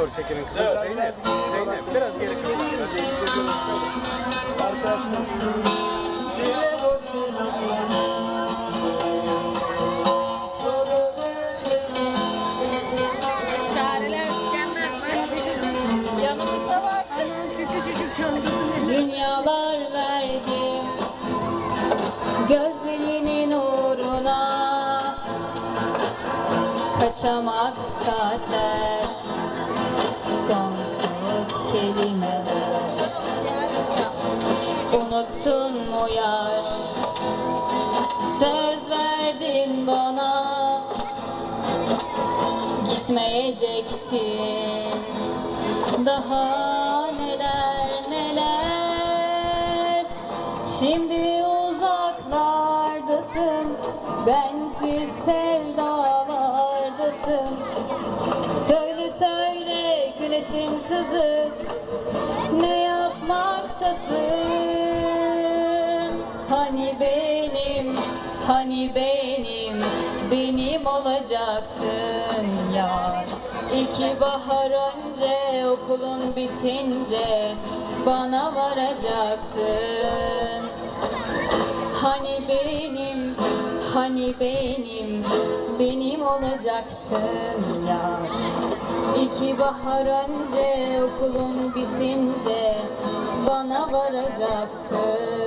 doğru çekilin kızım. Zeynep, Zeynep biraz geri kızım. Çocuk Dünyalar verdim Gözlerinin uğruna Kaçamak kader Sonsuz kelimeler. Unuttun mu yar? Söz verdin bana. Gitmeyecektin. Daha neler neler? Şimdi uzaklardasın. Bensiz sevdalardasın kızı Ne yapmaktasın Hani benim Hani benim Benim olacaktın yar İki bahar önce okulun bitince Bana varacaktın Hani benim, hani benim, benim olacaktın ya. İki bahar önce okulun bitince bana varacaktın.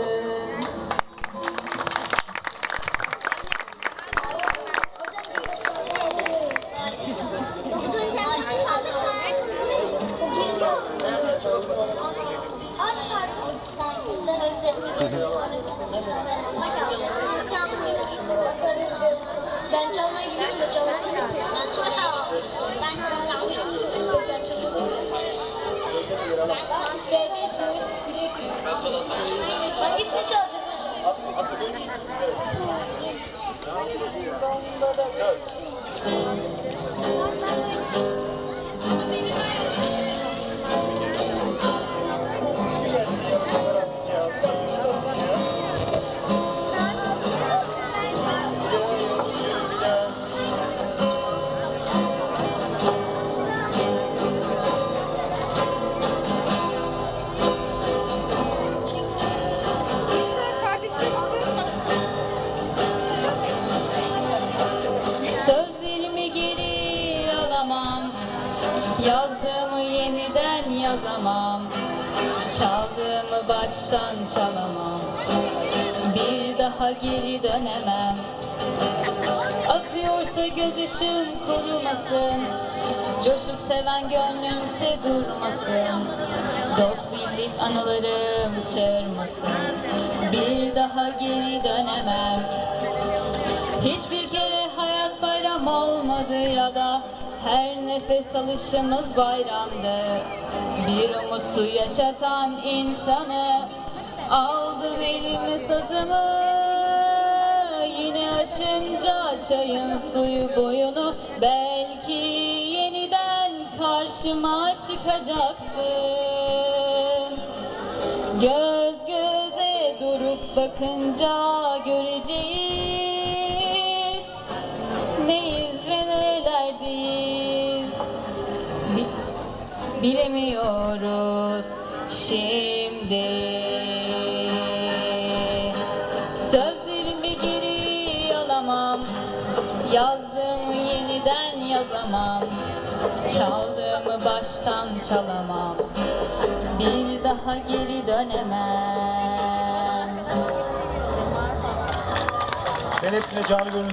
Ben çalmaya Ben gitme Yazdığımı yeniden yazamam. Çaldığımı baştan çalamam. Bir daha geri dönemem. Atıyorsa göz ışığım kurumasın. Coşup seven gönlümse durmasın. Dost bildik anılarım çağırmasın Bir daha geri dönemem her nefes alışımız bayramdı. Bir umutu yaşatan insanı aldım elime sazımı. Yine aşınca çayın suyu boyunu belki yeniden karşıma çıkacaksın. Göz göze durup bakınca Bilemiyoruz şimdi. Sözlerimi geri alamam Yazdığımı yeniden yazamam Çaldığımı baştan çalamam. Bir daha geri dönemem. Ben hepsine canı gönül